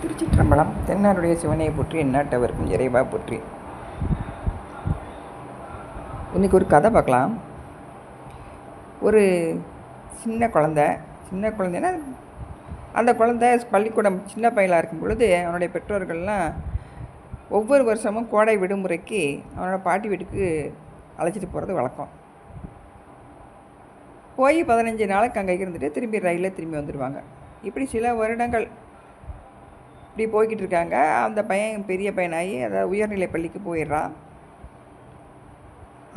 திருச்சிற்றம்பலம் தென்னாருடைய சிவனையை போற்றி எந்நாட்டவருக்கும் இறைவா போற்றி. இன்றைக்கி ஒரு கதை பார்க்கலாம். ஒரு சின்ன குழந்த சின்ன குழந்தைன்னா அந்த குழந்தை பள்ளிக்கூடம் சின்ன பையலாக இருக்கும் பொழுது அவனுடைய பெற்றோர்கள்லாம் ஒவ்வொரு வருஷமும் கோடை விடுமுறைக்கு அவனோட பாட்டி வீட்டுக்கு அழைச்சிட்டு போகிறது வழக்கம். போய் பதினஞ்சு நாளைக்கு அங்கே இருந்துட்டு திரும்பி ரயிலில் திரும்பி வந்துடுவாங்க இப்படி சில வருடங்கள் இப்படி போய்கிட்டு இருக்காங்க அந்த பையன் பெரிய பையனாகி அதாவது உயர்நிலை பள்ளிக்கு போயிடுறான்.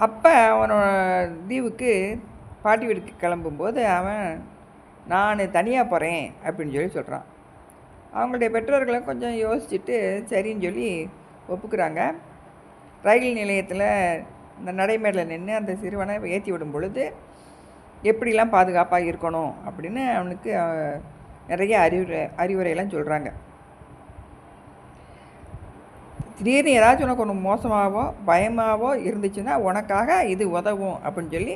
அப்போ அவனோட தீவுக்கு பாட்டி வீட்டுக்கு கிளம்பும்போது அவன் நான் தனியாக போகிறேன் அப்படின்னு சொல்லி சொல்கிறான் அவங்களுடைய பெற்றோர்களும் கொஞ்சம் யோசிச்சுட்டு சரின்னு சொல்லி ஒப்புக்கிறாங்க. ரயில் நிலையத்தில் இந்த நடைமேடில் நின்று அந்த சிறுவனை ஏற்றி விடும் பொழுது எப்படிலாம் பாதுகாப்பாக இருக்கணும்? அப்படின்னு அவனுக்கு நிறைய அறிவுரை அறிவுரையெல்லாம் சொல்கிறாங்க திடீர்னு ஏதாச்சும் உனக்கு ஒன்று மோசமாகவோ பயமாகவோ இருந்துச்சுன்னா உனக்காக இது உதவும் அப்படின்னு சொல்லி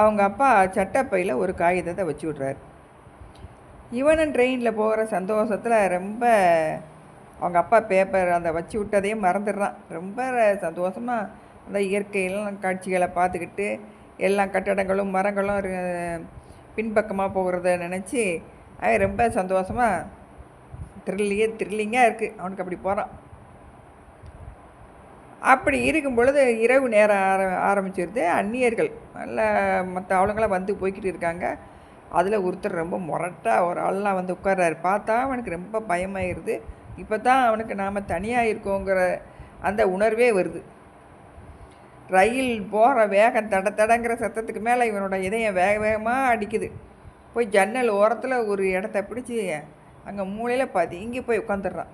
அவங்க அப்பா சட்டப்பையில் ஒரு காகிதத்தை வச்சு விட்றாரு. இவனும் ட்ரெயினில் போகிற சந்தோஷத்தில் ரொம்ப அவங்க அப்பா பேப்பர் அந்த வச்சு விட்டதையே மறந்துடுறான். ரொம்ப சந்தோஷமாக அந்த இயற்கையெல்லாம் காட்சிகளை பார்த்துக்கிட்டு எல்லா கட்டடங்களும் மரங்களும் பின்பக்கமாக போகிறத நினச்சி அவன் ரொம்ப சந்தோஷமாக த்ரில்லியே த்ரில்லிங்காக இருக்குது அவனுக்கு அப்படி போகிறான் அப்படி இருக்கும் பொழுது இரவு நேரம் ஆர ஆரம்பிச்சிருது. அந்நியர்கள் நல்ல மற்ற ஆளுங்களாம் வந்து போய்கிட்டு இருக்காங்க. அதில் ஒருத்தர் ரொம்ப முரட்டாக ஒரு ஆள்லாம் வந்து உட்கார்றாரு. பார்த்தா அவனுக்கு ரொம்ப பயமாயிருது. இப்போ தான் அவனுக்கு நாம் தனியாக இருக்கோங்கிற அந்த உணர்வே வருது. ரயில் போகிற வேகம் தட தடங்கிற சத்தத்துக்கு மேலே இவனோட இதயம் வேக வேகமாக அடிக்குது. போய் ஜன்னல் ஓரத்தில் ஒரு இடத்த பிடிச்சி அங்கே மூலையில் பதுங்கி போய் உட்காந்துடுறான்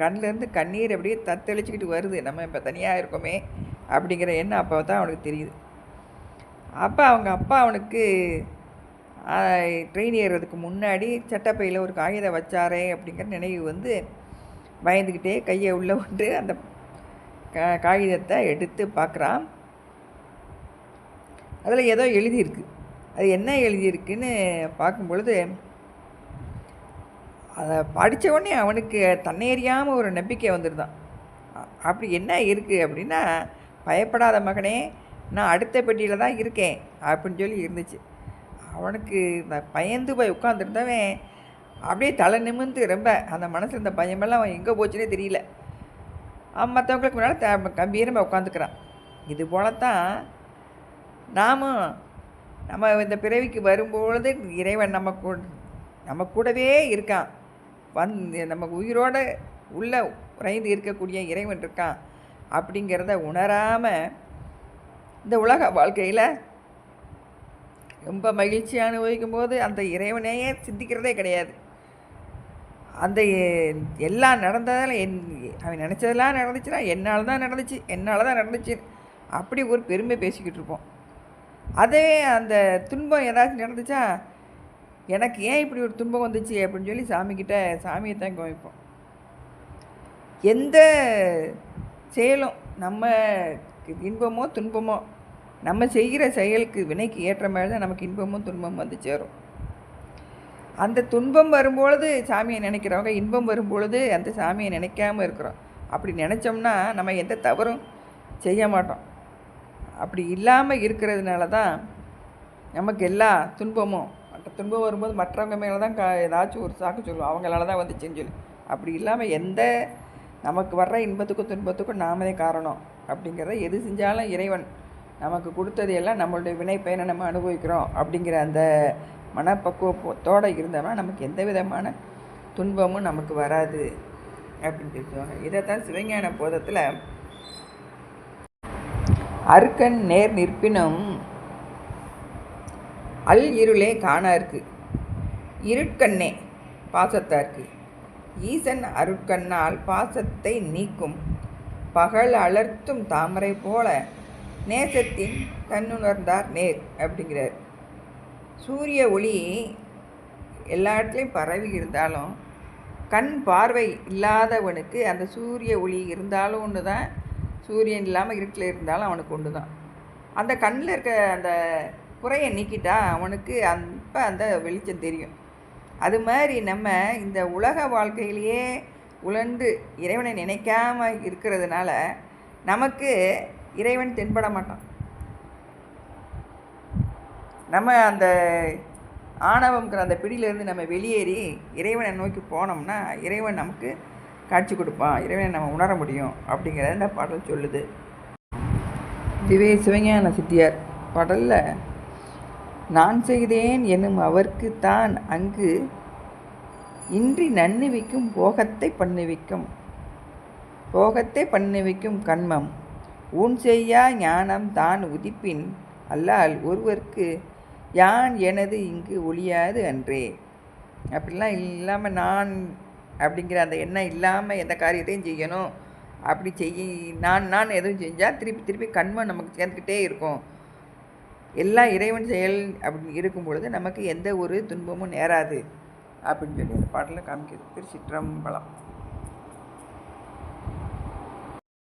கண்ணிலேருந்து கண்ணீர் அப்படியே தத்தளிச்சுக்கிட்டு வருது. நம்ம இப்போ தனியாக இருக்கோமே அப்படிங்கிற எண்ணம் அப்போ தான் அவனுக்கு தெரியுது. அப்போ அவங்க அப்பா அவனுக்கு ட்ரெயின் ஏறுறதுக்கு முன்னாடி சட்டப்பையில் ஒரு காகிதம் வச்சாரே அப்படிங்கிற நினைவு வந்து பயந்துக்கிட்டே கையை உள்ளே கொண்டு அந்த காகிதத்தை எடுத்து பார்க்குறான் அதில் ஏதோ எழுதியிருக்கு. அது என்ன எழுதியிருக்குன்னு பார்க்கும் பொழுது அதை படித்த உடனே அவனுக்கு தன்னேறியாமல் ஒரு நம்பிக்கை வந்துருதான். அப்படி என்ன இருக்குது அப்படின்னா பயப்படாத மகனே நான் அடுத்த பெட்டியில் தான் இருக்கேன் அப்படின்னு சொல்லி இருந்துச்சு. அவனுக்கு இந்த பயந்து போய் உட்காந்துருந்தவன் அப்படியே தலை நிமிர்ந்து ரொம்ப அந்த மனசில் இருந்த பயமெல்லாம் அவன் எங்கே போச்சுன்னே தெரியல. அவன் மற்றவங்களுக்கு முன்னால் த கம்பீரமாக உட்காந்துக்கிறான் இது போல தான் நாமும் நம்ம இந்த பிறவிக்கு வரும்பொழுது இறைவன் நம்ம கூட நம்ம கூடவே இருக்கான். வந் நம்ம உயிரோட உள்ள உறைந்து இருக்கக்கூடிய இறைவன் இருக்கான் அப்படிங்கிறத உணராமல் இந்த உலக வாழ்க்கையில் ரொம்ப மகிழ்ச்சி அனுபவிக்கும் போது அந்த இறைவனையே சிந்திக்கிறதே கிடையாது. அந்த எல்லாம் நடந்ததால் என் அவன் நினச்சதெல்லாம் நடந்துச்சுன்னா என்னால் தான் நடந்துச்சு என்னால் தான் நடந்துச்சு. அப்படி ஒரு பெருமை பேசிக்கிட்டு இருப்போம். அதே அந்த துன்பம் ஏதாச்சும் நடந்துச்சா எனக்கு ஏன் இப்படி ஒரு துன்பம் வந்துச்சு அப்படின்னு சொல்லி சாமிக்கிட்ட சாமியை தான் குவிப்போம். எந்த செயலும் நம்ம இன்பமோ துன்பமோ நம்ம செய்கிற செயலுக்கு வினைக்கு ஏற்ற மாதிரி தான் நமக்கு இன்பமும் துன்பமும் வந்து சேரும். அந்த துன்பம் வரும்பொழுது சாமியை நினைக்கிறவங்க இன்பம் வரும்பொழுது அந்த சாமியை நினைக்காம இருக்கிறோம். அப்படி நினச்சோம்னா நம்ம எந்த தவறும் செய்ய மாட்டோம். அப்படி இல்லாமல் இருக்கிறதுனால தான் நமக்கு எல்லா துன்பமும் துன்பம் வரும்போது மற்றவங்க மேலே தான் க ஏதாச்சும் ஒரு சாக்கு சொல்லுவோம். அவங்களால தான் வந்துச்சுன்னு சொல்லி. அப்படி இல்லாமல் எந்த நமக்கு வர்ற இன்பத்துக்கும் துன்பத்துக்கும் நாமதே காரணம். அப்படிங்கிறத எது செஞ்சாலும் இறைவன் நமக்கு கொடுத்தது எல்லாம் நம்மளுடைய வினை பயனை நம்ம அனுபவிக்கிறோம் அப்படிங்கிற அந்த மனப்பக்குவத்தோடு இருந்தோம்னா நமக்கு எந்த விதமான துன்பமும் நமக்கு வராது அப்படின்னு சொல்லி சொல்லுவாங்க. இதைத்தான் சிவஞான போதத்தில் அருக்கன் நேர் நிற்பினும் அல் இருளே காணாருக்கு இருட்கண்ணே பாசத்தார்க்கு. ஈசன் அருட்கண்ணால் பாசத்தை நீக்கும். பகல் அலர்த்தும் தாமரை போல நேசத்தின் தன்னுணர்ந்தார் நேர் அப்படிங்கிறார். சூரிய ஒளி எல்லா இடத்துலையும் பரவி இருந்தாலும் கண் பார்வை இல்லாதவனுக்கு அந்த சூரிய ஒளி இருந்தாலும் ஒன்று தான். சூரியன் இல்லாமல் இருட்டில் இருந்தாலும் அவனுக்கு ஒன்று தான் அந்த கண்ணில் இருக்க அந்த குறையை நீக்கிட்டா அவனுக்கு அப்போ அந்த வெளிச்சம் தெரியும். அது மாதிரி நம்ம இந்த உலக வாழ்க்கையிலேயே உழன்று இறைவனை நினைக்காம இருக்கிறதுனால நமக்கு இறைவன் தென்பட மாட்டான். நம்ம அந்த ஆணவம்ங்கிற அந்த பிடியிலேருந்து நம்ம வெளியேறி இறைவனை நோக்கி போனோம்னா இறைவன் நமக்கு காட்சி கொடுப்பான். இறைவனை நம்ம உணர முடியும் அப்படிங்கிறத இந்த பாடல் சொல்லுது. இதுவே சிவஞான சித்தியார் பாடலில் நான் செய்தேன் எனும் அவர்க்கு தான் அங்கு இன்றி நன்னுவிக்கும் போகத்தை பண்ணுவிக்கும். போகத்தை பண்ணுவிக்கும் கண்மம். ஊன் செய்யா ஞானம் தான் உதிப்பின் அல்லால் ஒருவர்க்கு யான் எனது இங்கு ஒளியாது அன்றே. அப்படிலாம் இல்லாமல் நான் அப்படிங்கிற அந்த எண்ணம் இல்லாமல் எந்த காரியத்தையும் செய்யணும். அப்படி செய்ய நான் நான் எதுவும் செஞ்சால் திருப்பி திருப்பி கண்மம் நமக்கு சேர்ந்துக்கிட்டே இருக்கும். எல்லாம் இறைவன் செயல் அப்படி இருக்கும் பொழுது நமக்கு எந்த ஒரு துன்பமும் நேராது அப்படின்னு சொல்லி அந்த பாட்டில் காமிக்கிறது திருச்சிற்றம்பலம்.